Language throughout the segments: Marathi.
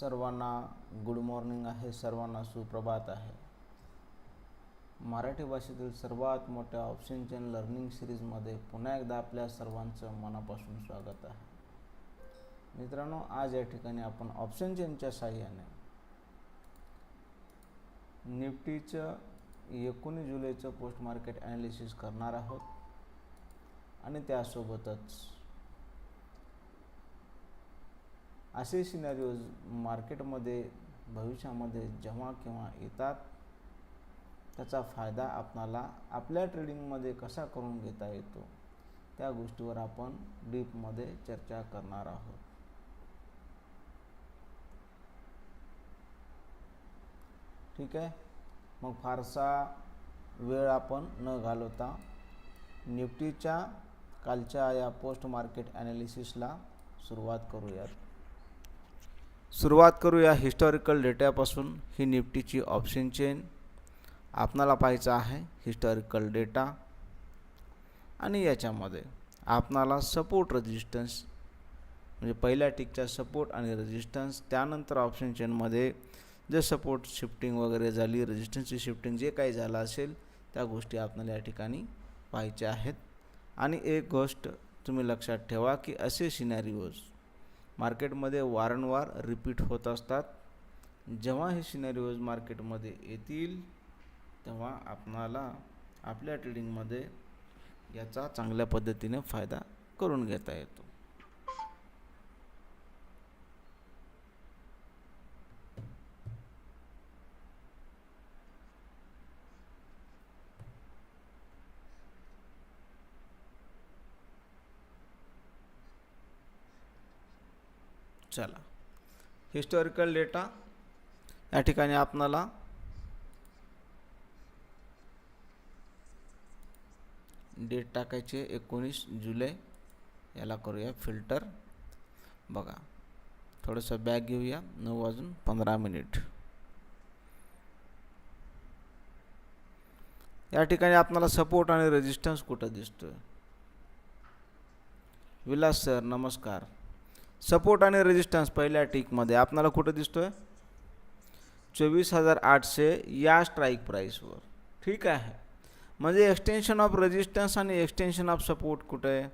सर्वांना गुड मॉर्निंग आहे सर्वांना सुप्रभात आहे. मराठी भाषेतील सर्वात मोठ्या ऑप्शन चेन लर्निंग सिरीजमध्ये पुन्हा एकदा आपल्या सर्वांचं मनापासून स्वागत आहे. मित्रांनो आज या ठिकाणी आपण ऑप्शन चेनच्या साह्याने निफ्टीचं एकोणीस जुलैचं पोस्ट मार्केट ॲनालिसिस करणार आहोत. आणि त्यासोबतच असे सिनॅरिओज मार्केटमध्ये भविष्यामध्ये जेव्हा केव्हा येतात त्याचा फायदा आपणाला आपल्या ट्रेडिंगमध्ये कसा करून घेता येतो त्या गोष्टीवर आपण डीपमध्ये चर्चा करणार आहोत. ठीक आहे? मग फारसा वेळ आपण न घालवता निफ्टीच्या कालच्या या पोस्ट मार्केट ॲनालिसिसला सुरुवात करूयात. सुरुवात करूया हिस्टॉरिकल डेटापासून ही निफ्टीची ऑप्शन चेन आपणाला पाहायचं आहे हिस्टॉरिकल डेटा आणि याच्यामध्ये आपणाला सपोर्ट रेजिस्टन्स म्हणजे पहिल्या टिकच्या सपोर्ट आणि रेजिस्टन्स त्यानंतर ऑप्शन चेनमध्ये जे सपोर्ट शिफ्टिंग वगैरे झाली रेजिस्टन्सची शिफ्टिंग जे काही झालं असेल त्या गोष्टी आपल्याला या ठिकाणी पाहायच्या आहेत. आणि एक गोष्ट तुम्ही लक्षात ठेवा की असे सिनॅरिओज मार्केटमध्ये वारंवार रिपीट होत असतात. जेव्हा हे सिनेरिओज मार्केटमध्ये येतील तेव्हा आपणाला आपल्या ट्रेडिंगमध्ये याचा चांगल्या पद्धतीने फायदा करून घेता येतो. चला हिस्टॉरिकल डेटा या ठिकाणी आपणाला डेट टाकायचे एकोणीस जुलै याला करूया फिल्टर. बघा थोडंसं बॅग घेऊया नऊ वाजून पंधरा मिनिट. या ठिकाणी आपल्याला सपोर्ट आणि रेजिस्टन्स कुठं दिसतोय? विलास सर नमस्कार. सपोर्ट आणि रेजिस्टन्स पहिल्या टिकमध्ये. आपल्याला कुठं दिसतोय? चोवीस हजार आठशे या स्ट्राईक प्राईसवर ठीक आहे. म्हणजे एक्सटेन्शन ऑफ रेजिस्टन्स आणि एक्सटेन्शन ऑफ सपोर्ट कुठं? आहे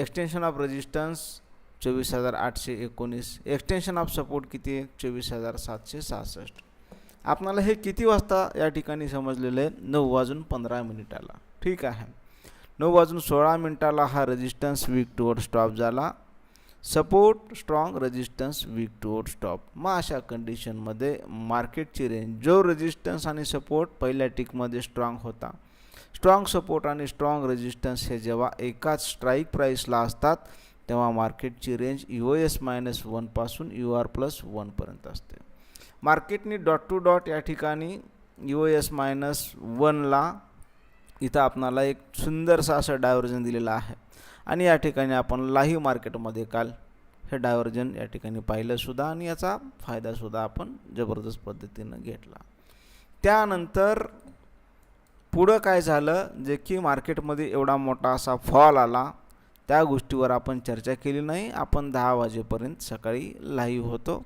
एक्सटेन्शन ऑफ रेजिस्टन्स चोवीस हजार आठशे एकोणीस. एक्सटेन्शन ऑफ सपोर्ट किती आहे? चोवीस हजार सातशे सहासष्ट. आपणाला हे किती वाजता या ठिकाणी समजलेलं आहे? नऊ वाजून पंधरा मिनिटाला. ठीक आहे. नऊ वाजून सोळा मिनिटाला हा रेजिस्टन्स वीक टूवर स्टॉप झाला. Support strong resistance weak toward stop मग अशा कंडिशनमध्ये मार्केटची रेंज जो रेजिस्टन्स आणि सपोर्ट पहिल्या टिकमध्ये स्ट्रॉंग होता. स्ट्रॉंग सपोर्ट आणि स्ट्रॉंग रेजिस्टन्स हे जेव्हा एकाच स्ट्राईक प्राईसला असतात तेव्हा मार्केटची रेंज यू एस मायनस वनपासून यू आर प्लस वनपर्यंत असते. मार्केटनी डॉट टू डॉट या ठिकाणी यू एस मायनस वनला इथं आपणाला एक सुंदरसा असं डायव्हर्जन दिलेलं आहे. आणि या ठिकाणी आपण लाईव्ह मार्केटमध्ये काल हे डायव्हर्जन या ठिकाणी पाहिलंसुद्धा आणि याचा फायदासुद्धा आपण जबरदस्त पद्धतीनं घेतला. त्यानंतर पुढं काय झालं? जे की मार्केटमध्ये एवढा मोठा असा फॉल आला त्या गोष्टीवर आपण चर्चा केली नाही. आपण दहा वाजेपर्यंत सकाळी लाईव्ह होतो.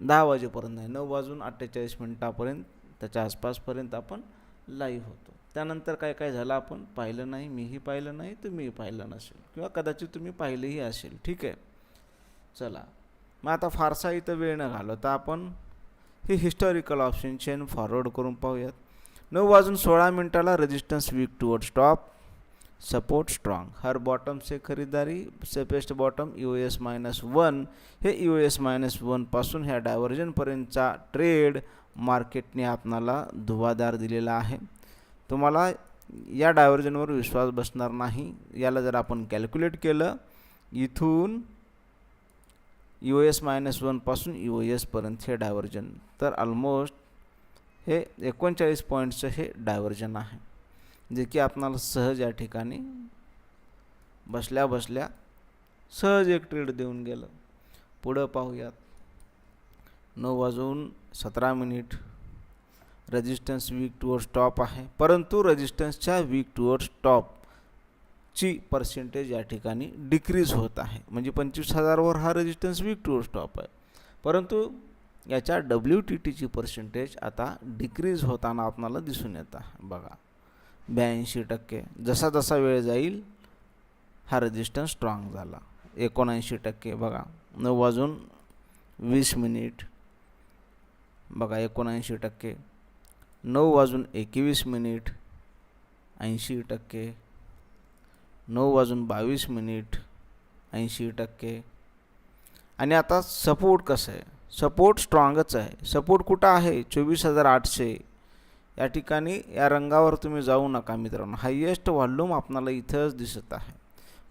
दहा वाजेपर्यंत नाही नऊ वाजून अठ्ठेचाळीस मिनटापर्यंत त्याच्या आसपासपर्यंत आपण लाईव्ह होतो. त्यानंतर काय काय झालं आपण पाहिलं नाही मीही पाहिलं नाही तुम्हीही पाहिलं नसेल. किंवा कदाचित तुम्ही पाहिलंही असेल. ठीक आहे. चला. मग आता फारसा इथं वेळ न घालवता आपण ही हिस्टॉरिकल ऑप्शन चेन फॉरवर्ड करून पाहूयात. नऊ वाजून सोळा मिनटाला resistance weak toward stop support strong हर बॉटम से खरीदारी safest bottom U S minus one हे यू एस मायनस वनपासून ह्या डायव्हर्जनपर्यंतचा ट्रेड मार्केटने आपणाला धुवाधार दिलेला आहे. तुम्हाला या डायव्हर्जनवर विश्वास बसणार नाही. याला जर आपण कॅल्क्युलेट केलं इथून यू एस मायनस वनपासून यू एसपर्यंत हे डायव्हर्जन तर ऑलमोस्ट हे एकोणचाळीस पॉईंटचं हे डायव्हर्जन आहे. जे की आपणाला सहज या ठिकाणी बसल्या बसल्या सहज एक ट्रेड देऊन गेलं. पुढं पाहूयात. नऊ वाजून सतरा minute resistance weak towards stop आहे. परंतु रेजिस्टन्सच्या वीक टुवर्ड स्टॉपची पर्सेंटेज या ठिकाणी डिक्रीज होत आहे. म्हणजे पंचवीस हजारवर हा रेजिस्टन्स वीक टुवर्ड्स स्टॉप आहे. परंतु याच्या डब्ल्यू टी टीची पर्सेंटेज आता डिक्रीज होताना आपणाला दिसून येत आहे. बघा ब्याऐंशी टक्के. जसा जसा वेळ जाईल हा रेजिस्टन्स स्ट्रॉंग झाला. एकोणऐंशी टक्के. बघा नऊ वाजून वीस मिनिट. बघा एकोणऐंशी टक्के. नऊ वाजून एकवीस मिनिट ऐंशी टक्के. नऊ वाजून बावीस मिनिट ऐंशी टक्के. आणि आता सपोर्ट कसं आहे? सपोर्ट स्ट्रॉंगच आहे. सपोर्ट कुठं आहे? चोवीस हजार आठशे. या ठिकाणी या रंगावर तुम्ही जाऊ नका मित्रांनो. हायेस्ट व्हॉल्यूम आपणाला इथंच दिसत आहे.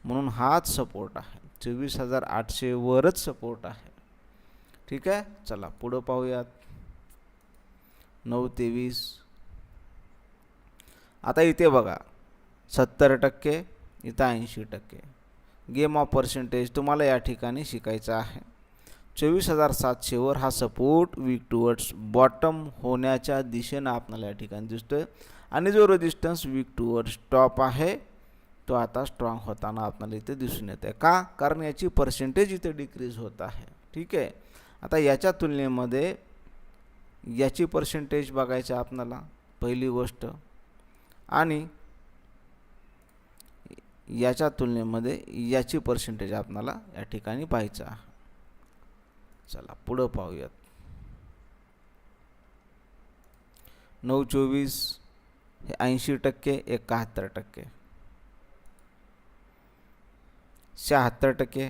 म्हणून हाच सपोर्ट आहे. चोवीस हजार आठशेवरच सपोर्ट आहे. ठीक आहे? चला पुढं पाहूयात. नऊ तेवीस आता इथे बघा सत्तर टक्के इथं ऐंशी टक्के. गेम ऑफ पर्सेंटेज तुम्हाला या ठिकाणी शिकायचं आहे. चोवीस हजार सातशेवर हा सपोर्ट वीक टुवर्ड्स बॉटम होण्याच्या दिशेनं आपल्याला या ठिकाणी दिसतो आहे आणि जो रेजिस्टन्स वीक टुवर्ड्स टॉप आहे तो आता स्ट्रॉंग होताना आपल्याला इथे दिसून येत आहे का? कारण याची पर्सेंटेज इथे डिक्रीज होत आहे. ठीक आहे? आता याच्या तुलनेमध्ये याची पर्सेंटेज बघायचं आपणाला पहिली गोष्ट. आणि याच्या तुलनेमध्ये याची पर्सेंटेज आपणाला या ठिकाणी पाहायचं आहे. चला पुढं पाहूयात. नऊ चोवीस हे ऐंशी टक्के एकाहत्तर टक्के. शहात्तर टक्के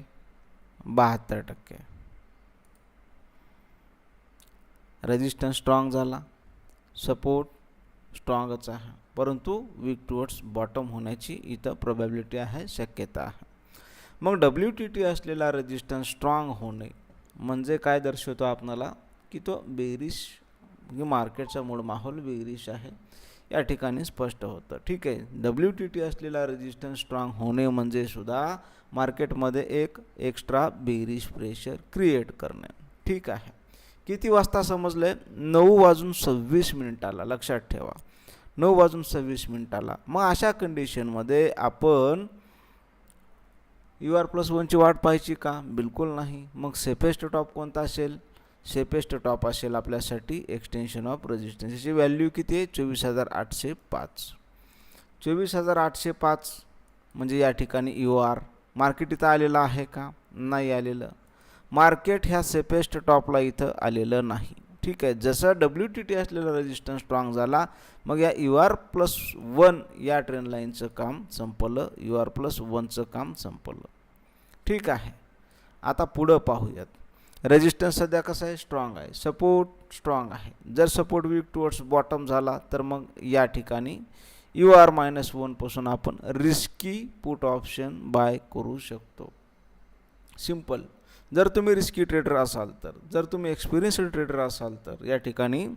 बहात्तर टक्के. रेजिस्टन्स स्ट्रॉंग झाला. सपोर्ट स्ट्रॉंगच आहे. परंतु वीक टुवर्ड्स बॉटम होण्याची इथं प्रोबॅबिलिटी आहे शक्यता आहे. मग डब्ल्यू टी टी असलेला रेजिस्टन्स स्ट्रॉंग होणे म्हणजे काय दर्शवतो आपणाला? की तो बेरिश म्हणजे मार्केटचा मूळ माहोल बेरिश आहे. या ठिकाणी स्पष्ट होतं. ठीक आहे. डब्ल्यू टी टी असलेला रेजिस्टन्स स्ट्रॉंग होणे म्हणजे सुद्धा मार्केटमध्ये एक एक्स्ट्रा बेरिश प्रेशर क्रिएट करणे. ठीक आहे. किती वाजता समजलं आहे नऊ वाजून सव्वीस मिनिटाला. लक्षात ठेवा. नऊ वाजून सव्वीस मिनिटाला. मग अशा कंडिशनमध्ये आपण यू आर प्लस वनची वाट पाहायची का? बिलकुल नाही. मग सेफेस्ट टॉप कोणता असेल? सेफेस्ट टॉप असेल आपल्यासाठी एक्सटेन्शन ऑफ रेजिस्टन्स याची व्हॅल्यू किती आहे? चोवीस हजार आठशे पाच. चोवीस हजार आठशे पाच म्हणजे या ठिकाणी यू आर मार्केट इथं आलेलं आहे का? नाही आलेलं. मार्केट ह्या सेफेस्ट टॉपला इथं आलेलं नाही. ठीक आहे जसं डब्ल्यू टी टी असलेला रेजिस्टन्स स्ट्रॉंग झाला मग या यू आर प्लस वन या ट्रेन लाईनचं काम संपलं यू आर प्लस वनचं काम संपलं. ठीक आहे आता पुढं पाहूयात. रेजिस्टन्स सध्या कसं आहे? स्ट्रॉंग आहे. सपोर्ट स्ट्रॉंग आहे. जर सपोर्ट वीक टुवर्ड्स बॉटम झाला तर मग या ठिकाणी यू आर मायनस वनपासून आपण रिस्की पुट ऑप्शन बाय करू शकतो. सिंपल जर तुम्ही रिस्की ट्रेडर असाल तर जर तुम्ही एक्सपिरियन्स्ड ट्रेडर असाल तर या ठिकाणी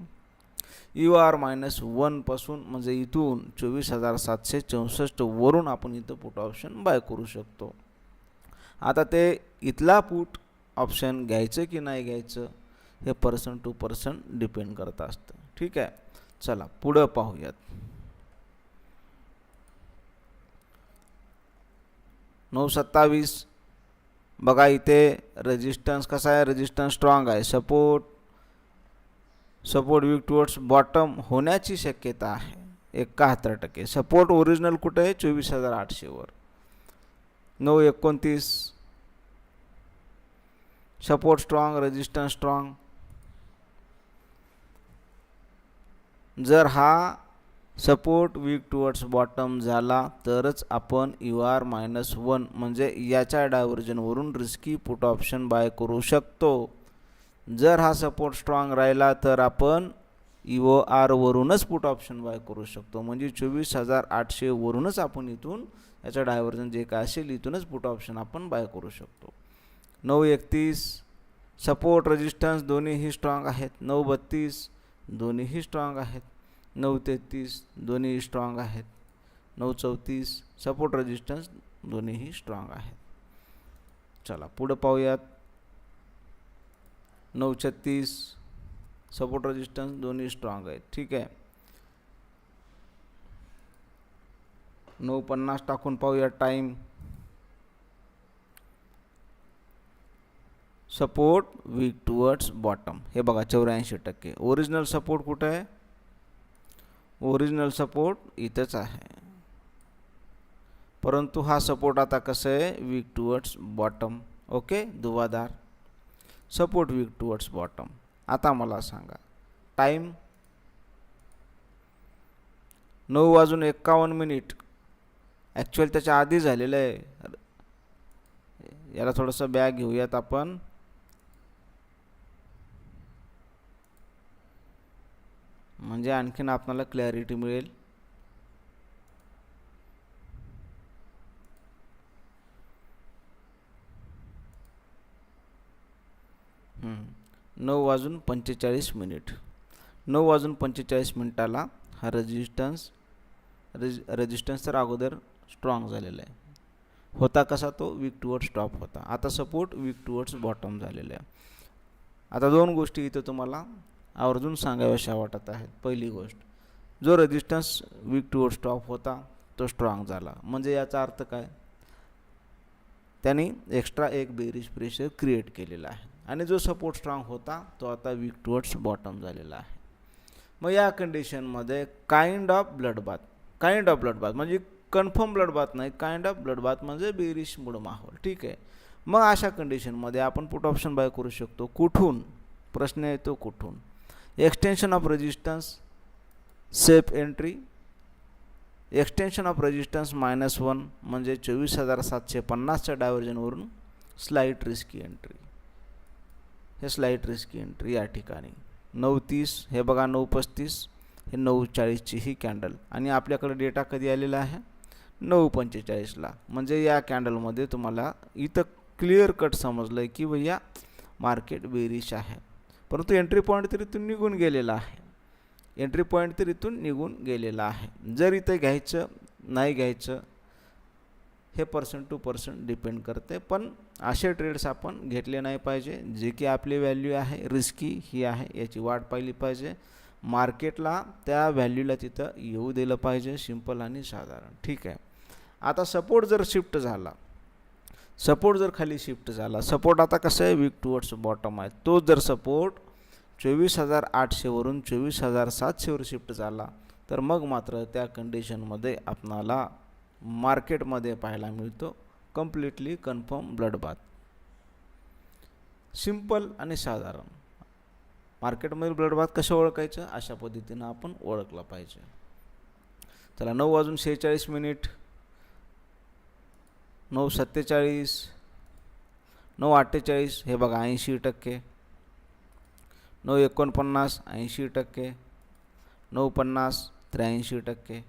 यू आर मायनस वनपासून म्हणजे इथून चोवीस हजार सातशे चौसष्ट वरून आपण इथं पुट ऑप्शन बाय करू शकतो. आता ते इथला पुट ऑप्शन घ्यायचं की नाही घ्यायचं हे पर्सन टू पर्सन डिपेंड करत असतं. ठीक आहे? चला पुढं पाहूयात. नऊ सत्तावीस बघा इथे रेजिस्टन्स कसा आहे? रेजिस्टन्स स्ट्रॉंग आहे. Support support weak towards bottom होण्याची शक्यता आहे. एकाहत्तर टक्के. सपोर्ट ओरिजिनल कुठे आहे? चोवीस हजार आठशेवर नऊ एकोणतीस. सपोर्ट स्ट्रॉंग रेजिस्टन्स स्ट्रॉंग जर हा सपोर्ट वीक टुवर्ड्स बॉटम झाला तरच आपण यू आर मायनस वन म्हणजे याच्या डायव्हर्जनवरून रिस्की पुट ऑप्शन बाय करू शकतो. जर हा सपोर्ट स्ट्रॉंग राहिला तर आपण ओ आरवरूनच पुट ऑप्शन बाय करू शकतो. म्हणजे चोवीस हजार आठशेवरूनच आपण इथून याचं डायव्हर्जन जे काय असेल इथूनच पुट ऑप्शन आपण बाय करू शकतो. नऊ एकतीस सपोर्ट रेजिस्टन्स दोन्हीही स्ट्रॉंग आहेत. नऊ बत्तीस दोन्हीही स्ट्रॉंग आहेत. नऊ तेहतीस दोन्ही स्ट्रॉंग आहेत. नऊ, चौतीस सपोर्ट रेजिस्टन्स दोन्हीही स्ट्रॉंग आहेत. चला, पुढं पाहूयात. नऊ, छत्तीस सपोर्ट रेजिस्टन्स दोन्ही स्ट्रॉंग आहेत. ठीक आहे. नऊ, पन्नास टाकून पाहूया time support weak towards bottom हे बघा, चौऱ्याऐंशी टक्के. ओरिजिनल सपोर्ट कुठं आहे? ओरिजिनल सपोर्ट इथंच आहे. परंतु हा सपोर्ट आता कसं आहे? वीक टुवर्ड्स बॉटम ओके दुवादार. सपोर्ट वीक टुवर्ड्स बॉटम आता मला सांगा. टाईम नऊ वाजून एक्कावन्न मिनिट. ॲक्च्युअल त्याच्या आधी झालेलं आहे. याला थोडंसं बॅग घेऊयात आपण. म्हणजे आणखीन आपणाला क्लॅरिटी मिळेल. नऊ वाजून पंचेचाळीस मिनिट. नऊ वाजून पंचेचाळीस मिनिटाला हा रेजिस्टन्स रेज रेजिस्टन्स तर अगोदर स्ट्रॉंग झालेला आहे. होता कसा तो? वीक टुवर्ड्स टॉप होता. आता सपोर्ट वीक टुवर्ड्स बॉटम झालेला आहे. आता दोन गोष्टी इथं तुम्हाला आवर्जून सांगाव्याशा वाटत आहेत. पहिली गोष्ट जो रेजिस्टन्स वीक टुवर्ड्स स्टॉप होता तो स्ट्रॉंग झाला. म्हणजे याचा अर्थ काय? त्यांनी एक्स्ट्रा एक बेरीज प्रेशर क्रिएट केलेला आहे. आणि जो सपोर्ट स्ट्रॉंग होता तो आता वीक टुवर्ड्स बॉटम झालेला आहे. मग या कंडिशनमध्ये kind of blood bath kind of blood bath म्हणजे कन्फर्म ब्लड बाथ नाही काइंड ऑफ ब्लड बाथ म्हणजे बेरिश मूड माहोल. ठीक आहे? मग अशा कंडिशनमध्ये आपण पुट ऑप्शन बाय करू शकतो. कुठून? प्रश्न येतो कुठून? Extension of resistance safe entry extension of resistance minus one म्हणजे चोवीस हजार सातशे पन्नासच्या डायव्हर्जनवरून स्लाईट रिस्की एंट्री हे स्लाईट रिस्की एंट्री या ठिकाणी. नऊ तीस हे बघा नऊ पस्तीस हे नऊ चाळीसची ही कॅन्डल आणि आपल्याकडे डेटा कधी आलेला आहे? नऊ पंचेचाळीसला. म्हणजे या कॅन्डलमध्ये तुम्हाला इथं क्लिअर कट समजलं आहे की भैया मार्केट बेरिश आहे. परंतु एंट्री पॉईंट तर इथून निघून गेलेला आहे. एंट्री पॉईंट तर इथून निघून गेलेला आहे. जर इथं घ्यायचं नाही घ्यायचं हे पर्सेंट टू पर्सेंट डिपेंड करते. पण असे ट्रेड्स आपण घेतले नाही पाहिजे. जे की आपली व्हॅल्यू आहे रिस्की ही आहे याची वाट पाहिली पाहिजे. मार्केटला त्या व्हॅल्यूला तिथं येऊ दिलं पाहिजे सिंपल आणि साधारण. ठीक आहे. आता सपोर्ट जर शिफ्ट झाला सपोर्ट जर खाली शिफ्ट झाला सपोर्ट आता कसं आहे? वीक टुवर्ड्स बॉटम आहे. तो जर सपोर्ट चोवीस हजार आठशेवरून चोवीस हजार सातशेवर शिफ्ट झाला तर मग मात्र त्या कंडिशनमध्ये आपणाला मार्केटमध्ये पाहायला मिळतो. Completely confirm blood bath simple आणि साधारण. मार्केटमधील ब्लडबाथ कसं ओळखायचं अशा पद्धतीनं आपण ओळखलं पाहिजे. चला नऊ वाजून शेहेचाळीस मिनिट नऊ सत्तेचाळीस नऊ अठ्ठेचाळीस हे बघा ऐंशी टक्के. नऊ एकोणपन्नास ऐंशी टक्के. नऊ पन्नास त्र्याऐंशी टक्के.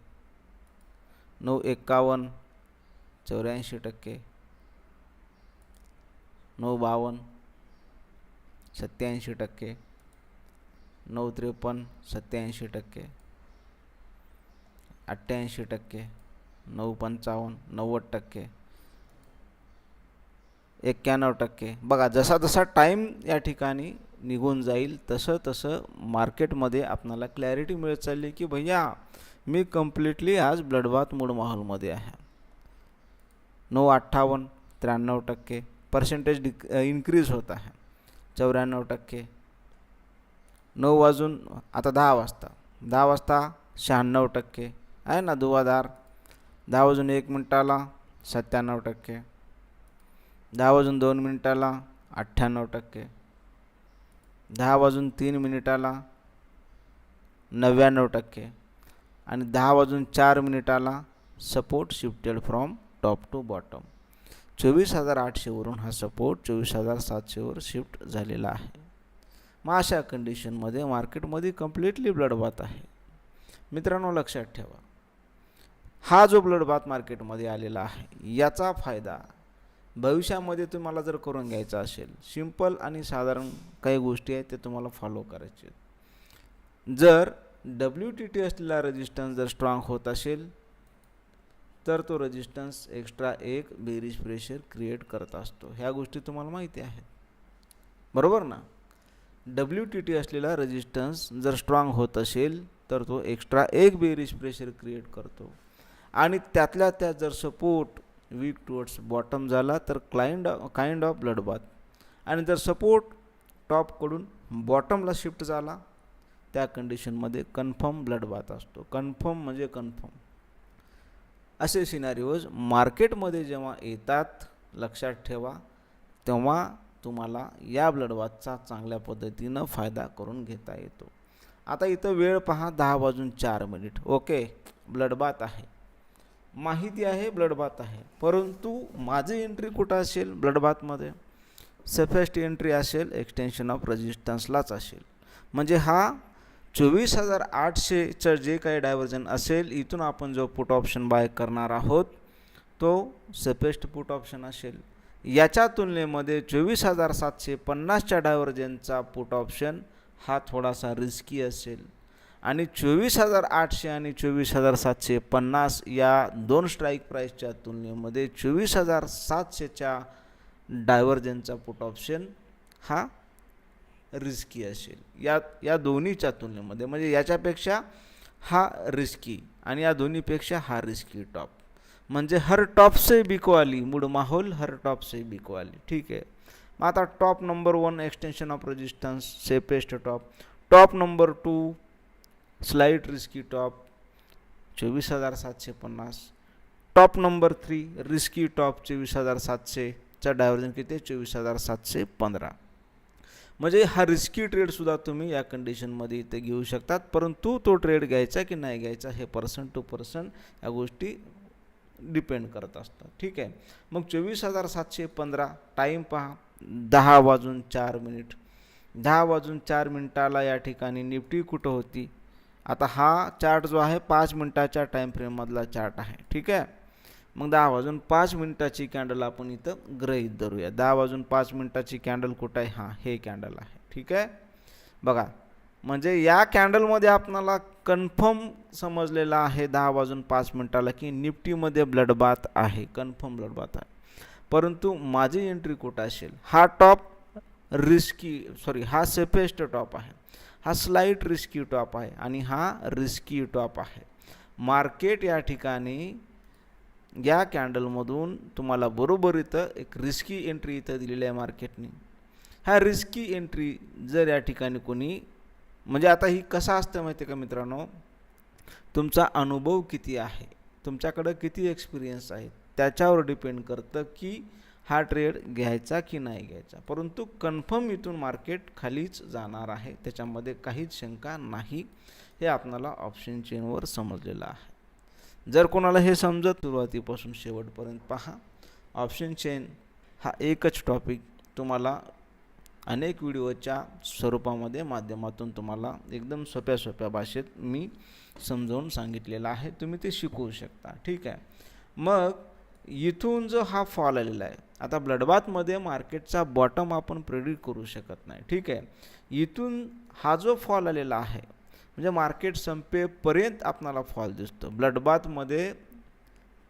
नऊ एक्कावन्न चौऱ्याऐंशी टक्के. नऊ बावन्न सत्याऐंशी टक्के. नऊ त्रेपन्न सत्याऐंशी टक्के. अठ्ठ्याऐंशी टक्के. नऊ पंचावन्न नव्वद टक्के. एक्क्याण्णव टक्के. बघा जसा जसा टाईम या ठिकाणी निघून जाईल तसं तसं मार्केटमध्ये आपणाला क्लॅरिटी मिळत चालली की भैया मी कम्प्लिटली आज ब्लडबाथ मूड माहोलमध्ये आहे. नऊ अठ्ठावन्न त्र्याण्णव टक्के. पर्सेंटेज डिक इन्क्रीज होत आहे. चौऱ्याण्णव टक्के. नऊ वाजून आता दहा वाजता. दहा वाजता शहाण्णव टक्के. आहे ना दुवादार? दहा वाजून एक मिनटाला सत्त्याण्णव टक्के. दहा वाजून दोन मिनिटाला अठ्ठ्याण्णव टक्के. दहा वाजून तीन मिनिटाला नव्याण्णव टक्के. आणि दहा वाजून चार मिनिटाला support shifted from top to bottom चोवीस हजार आठशेवरून हा सपोर्ट चोवीस हजार सातशेवर शिफ्ट झालेला आहे. मग अशा कंडिशनमध्ये मार्केटमध्ये कम्प्लिटली ब्लडबात आहे. मित्रांनो लक्षात ठेवा. हा जो ब्लडबात मार्केटमध्ये आलेला आहे याचा फायदा भविष्यामध्ये तुम्हाला जर करून घ्यायचं असेल सिंपल आणि साधारण काही गोष्टी आहेत ते तुम्हाला फॉलो करायचे आहेत. जर डब्ल्यू टी टी असलेला रेजिस्टन्स जर स्ट्रॉंग होत असेल तर तो रेजिस्टन्स एक्स्ट्रा एक बेरीज प्रेशर क्रिएट करत असतो. ह्या गोष्टी तुम्हाला माहिती आहेत. बरोबर ना? डब्ल्यू टी टी असलेला रेजिस्टन्स जर स्ट्रॉंग होत असेल तर तो एक्स्ट्रा एक बेरीज प्रेशर क्रिएट करतो. आणि त्यातल्या त्यात जर सपोर्ट वीक टुवर्ड्स बॉटम झाला तर kind kind of blood bath आणि जर सपोर्ट टॉपकडून बॉटमला शिफ्ट झाला त्या कंडिशनमध्ये कन्फर्म ब्लड बाथ असतो. कन्फर्म म्हणजे कन्फर्म असे सिनारिओज मार्केटमध्ये जेव्हा येतात लक्षात ठेवा तेव्हा तुम्हाला या ब्लडबाथचा चांगल्या पद्धतीनं फायदा करून घेता येतो. आता इथं वेळ पहा दहा वाजून चार मिनिट ओके ब्लडबाथ आहे. माहिती आहे ब्लडबाथ आहे. परंतु माझी एंट्री कुठं असेल? ब्लडबाथमध्ये सेफेस्ट एंट्री असेल एक्सटेन्शन ऑफ रेजिस्टन्सलाच असेल. म्हणजे हा चोवीस हजार आठशेचं जे काही डायव्हर्जन असेल इथून आपण जो पुट ऑप्शन बाय करणार आहोत तो सेफेस्ट पुट ऑप्शन असेल. याच्या तुलनेमध्ये चोवीस हजार सातशे पन्नासच्या डायव्हर्जनचा पुट ऑप्शन हा थोडासा रिस्की असेल. आणि चोवीस हजार आठशे आणि चोवीस हजार सातशे पन्नास या दोन स्ट्राईक प्राईसच्या तुलनेमध्ये चोवीस हजार सातशेच्या डायव्हर्जनचा पुट ऑप्शन हा रिस्की असेल. या या दोन्हीच्या तुलनेमध्ये म्हणजे याच्यापेक्षा हा रिस्की आणि या दोन्हीपेक्षा हा रिस्की टॉप म्हणजे हर टॉप से बिकवाली मूड माहोल हर टॉप से बिकवाली. ठीक आहे. मग आता top number one extension of resistance safest top top number two slight risky top चोवीस हजार सातशे पन्नास. Top number three risky top चोवीस हजार सातशेचा डायव्हर्जन किती? आहे चोवीस हजार सातशे पंधरा. म्हणजे हा रिस्की ट्रेडसुद्धा तुम्ही या कंडिशनमध्ये इथे घेऊ शकतात. परंतु तो ट्रेड घ्यायचा की नाही घ्यायचा हे पर्सन टू पर्सन या गोष्टी डिपेंड करत असतात. ठीक आहे? मग चोवीस हजार सातशे पंधरा टाईम पहा. दहा वाजून चार मिनिट. दहा वाजून चार मिनिटाला या ठिकाणी निफ्टी कुठं होती? आता हा चार्ट जो आहे पाच मिनटाच्या टाईम फ्रेममधला चार्ट आहे. ठीक आहे? मग दहा वाजून पाच मिनटाची कॅन्डल आपण इथं गृहीत धरूया. दहा वाजून पाच मिनटाची कॅन्डल कुठं आहे? हां हे कॅन्डल आहे. ठीक आहे? बघा म्हणजे या कॅन्डलमध्ये आपणाला कन्फर्म समजलेला आहे दहा वाजून पाच मिनटाला की निफ्टीमध्ये ब्लडबाथ आहे. कन्फर्म ब्लडबाथ आहे. परंतु माझी एंट्री कुठं असेल? हा टॉप रिस्की सॉरी हा सेफेस्ट टॉप आहे. हा स्लाईट रिस्की टॉप आहे आणि हा रिस्की टॉप आहे. मार्केट या ठिकाणी या कॅन्डलमधून तुम्हाला बरोबर इथं एक रिस्की एंट्री इथं दिलेली आहे मार्केटने ह्या रिस्की एंट्री जर या ठिकाणी कोणी म्हणजे आता ही कसं असतं माहिती आहे का मित्रांनो? तुमचा अनुभव किती आहे? तुमच्याकडं किती एक्सपिरियन्स आहे? त्याच्यावर डिपेंड करतं की हा ट्रेड घ्यायचा की नाही घ्यायचा? परंतु कन्फर्म इथून मार्केट खालीच जाणार आहे. त्याच्यामध्ये काहीच शंका नाही. हे आपणाला ऑप्शन चेनवर समजलेलं आहे. जर कोणाला हे समजत सुरुवातीपासून शेवटपर्यंत पहा. ऑप्शन चेन हा एकच टॉपिक तुम्हाला अनेक व्हिडिओच्या स्वरूपामध्ये माध्यमातून तुम्हाला एकदम सोप्या सोप्या भाषेत मी समजावून सांगितलेलं आहे. तुम्ही ते शिकवू शकता. ठीक आहे. मग इथून जो हा फॉल आलेला आहे आता ब्लडबाथमध्ये मार्केटचा बॉटम आपण प्रेडिक्ट करू शकत नाही ठीक आहे? इथून हा जो फॉल आलेला आहे म्हणजे मार्केट संपेपर्यंत आपणाला फॉल दिसतो. ब्लडबाथमध्ये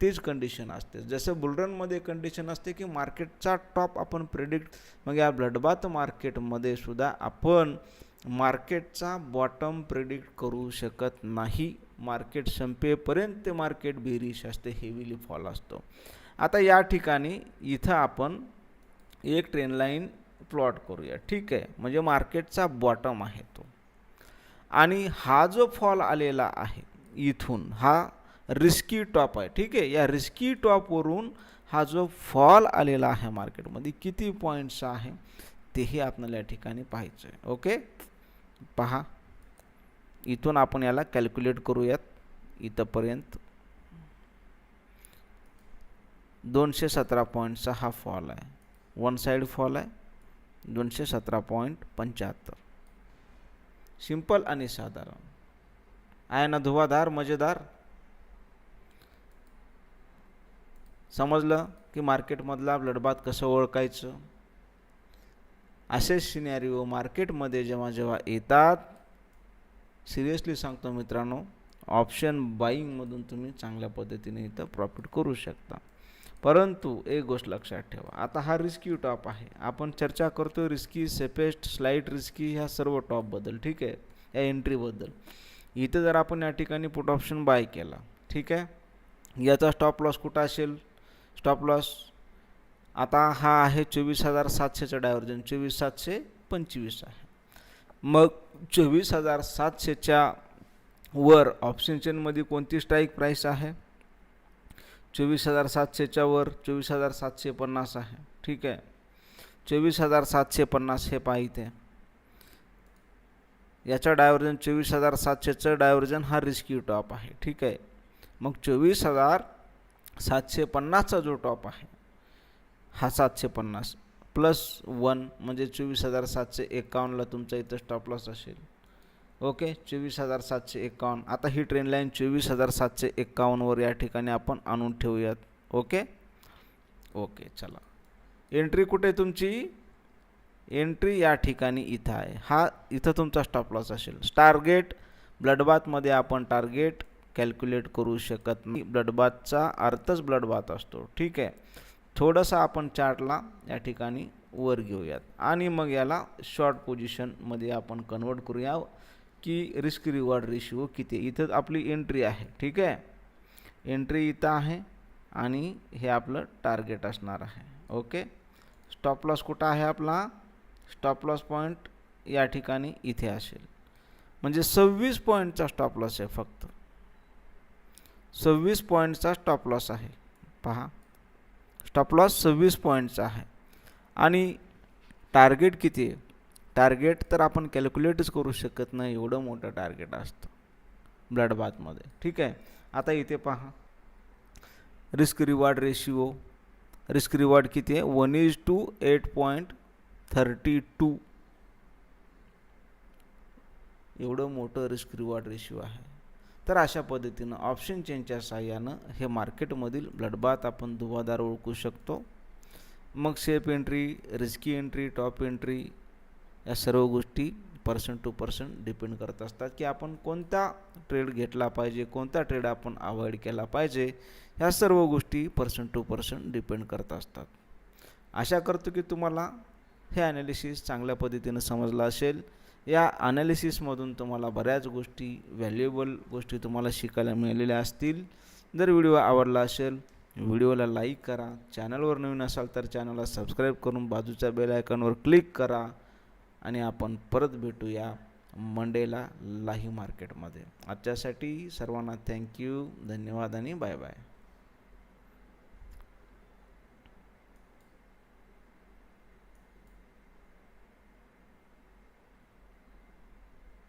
तीच कंडिशन असते. जसं बुलरनमध्ये कंडिशन असते की मार्केटचा टॉप आपण प्रेडिक्ट मग या ब्लडबाथ मार्केटमध्ये सुद्धा आपण मार्केटचा बॉटम प्रेडिक्ट करू शकत नाही. मार्केट संपेपर्यंत ते मार्केट बेरिश असते हेवीली फॉल असतो. आता या ठिकाणी इथं आपण एक ट्रेन लाईन प्लॉट करूया. ठीक आहे? म्हणजे मार्केटचा बॉटम आहे तो. आणि हा जो फॉल आलेला आहे इथून हा रिस्की टॉप आहे. ठीक आहे? या रिस्की टॉपवरून हा जो फॉल आलेला आहे मार्केटमध्ये किती पॉईंट्स आहे तेही आपल्याला या ठिकाणी पाहायचं आहे ओके पहा. इथून आपण याला कॅल्क्युलेट करूयात इथंपर्यंत. दोनशे सतरा पॉईंटचा हा फॉल आहे. वन साईड फॉल आहे. दोनशे सतरा पॉईंट पंच्याहत्तर. सिंपल आणि साधारण. आहे ना धुवाधार मजेदार? समजलं की मार्केटमधला लढबात कसं ओळखायचं? असे सिनॅरिओ मार्केटमध्ये जेव्हा जेव्हा येतात सिरियसली सांगतो मित्रांनो ऑप्शन बाईंगमधून तुम्ही चांगल्या पद्धतीने इथं प्रॉफिट करू शकता. परंतु एक गोष्ट लक्षात ठेवा आता हा रिस्की टॉप आहे. आपण चर्चा करतो रिस्की सेफेस्ट स्लाईट रिस्की ह्या सर्व टॉपबद्दल ठीक आहे? या एंट्रीबद्दल इथं जर आपण या ठिकाणी पुट ऑप्शन बाय केला ठीक आहे? याचा स्टॉप लॉस कुठं असेल? स्टॉप लॉस आता हा आहे चोवीस हजार सातशेचं डायव्हर्जन चोवीस सातशे पंचवीस आहे. मग चोवीस हजार सातशेच्या वर ऑप्शनचेनमध्ये कोणती स्ट्राईक प्राईस आहे? चोवीस हजार सातशेच्या वर चोवीस हजार सातशे पन्नास आहे. ठीक आहे. चोवीस हजार सातशे पन्नास हे पाहिजे याचा डायव्हर्जन चोवीस हजार सातशेचं डायव्हर्जन हा रिस्की टॉप आहे. ठीक आहे. मग चोवीस हजार सातशे पन्नासचा जो टॉप आहे हा सातशे पन्नास प्लस वन म्हणजे चोवीस हजार सातशे एकावन्नला तुमचा इथं स्टॉप लॉस असेल. ओके चोवीस हजार सातशे एकावन्न. आता ही ट्रेन लाईन चोवीस हजार सातशे एकावन्नवर या ठिकाणी आपण आणून ठेवूयात. ओके ओके चला. एंट्री कुठे तुमची? एंट्री या ठिकाणी इथं आहे. हा इथं तुमचा स्टॉप लॉस असेल. टार्गेट ब्लडबाथमध्ये आपण टार्गेट कॅल्क्युलेट करू शकत नाही. ब्लडबाथचा अर्थच ब्लडबाथ असतो. ठीक आहे? थोडंसं आपण चार्टला या ठिकाणी वर घेऊयात. आणि मग याला शॉर्ट पोझिशनमध्ये आपण कन्वर्ट करूया की रिस्क रिवॉर्ड रेशिओ किती. इथं आपली एंट्री आहे ठीक आहे? एंट्री इथं आहे आणि हे आपलं टार्गेट असणार आहे ओके? स्टॉप लॉस कुठं आहे आपला? स्टॉप लॉस पॉईंट या ठिकाणी इथे असेल. म्हणजे सव्वीस पॉईंटचा स्टॉप लॉस आहे फक्त. सव्वीस पॉईंटचा स्टॉप लॉस आहे. पहा. स्टॉप लॉस सव्वीस पॉईंटचा आहे. आणि टार्गेट किती आहे? टार्गेट तर आपण कॅल्क्युलेटच करू शकत नाही एवढं मोठं टार्गेट असतं. ब्लड बाथमध्ये ठीक आहे? आता इथे पहा. Risk reward ratio risk reward किती आहे? One is to eight point thirty two एवढं मोठं रिस्क रिवॉर्ड रेशिओ आहे. तर अशा पद्धतीनं ऑप्शन चेनच्या साह्यानं हे मार्केटमधील ब्लडबात आपण धुवादार ओळखू शकतो. मग safe entry risky entry top entry या सर्व गोष्टी पर्सन टू पर्सेंट डिपेंड करत असतात की आपण कोणता ट्रेड घेतला पाहिजे कोणता ट्रेड आपण अवॉइड केला पाहिजे ह्या सर्व गोष्टी पर्सन टू पर्सेंट डिपेंड करत असतात. आशा करतो की तुम्हाला हे ॲनालिसिस चांगल्या पद्धतीनं समजलं असेल. या ॲनालिसिसमधून तुम्हाला बऱ्याच गोष्टी व्हॅल्युएबल गोष्टी तुम्हाला शिकायला मिळालेल्या असतील. जर व्हिडिओ आवडला असेल व्हिडिओला लाईक करा. चॅनलवर नवीन असाल तर चॅनलला सबस्क्राईब करून बाजूच्या बेल आयकॉनवर क्लिक करा. आणि आपण परत भेटूया मंडेला लाही मार्केटमध्ये आजच्यासाठी सर्वांना थँक्यू धन्यवाद आणि बाय बाय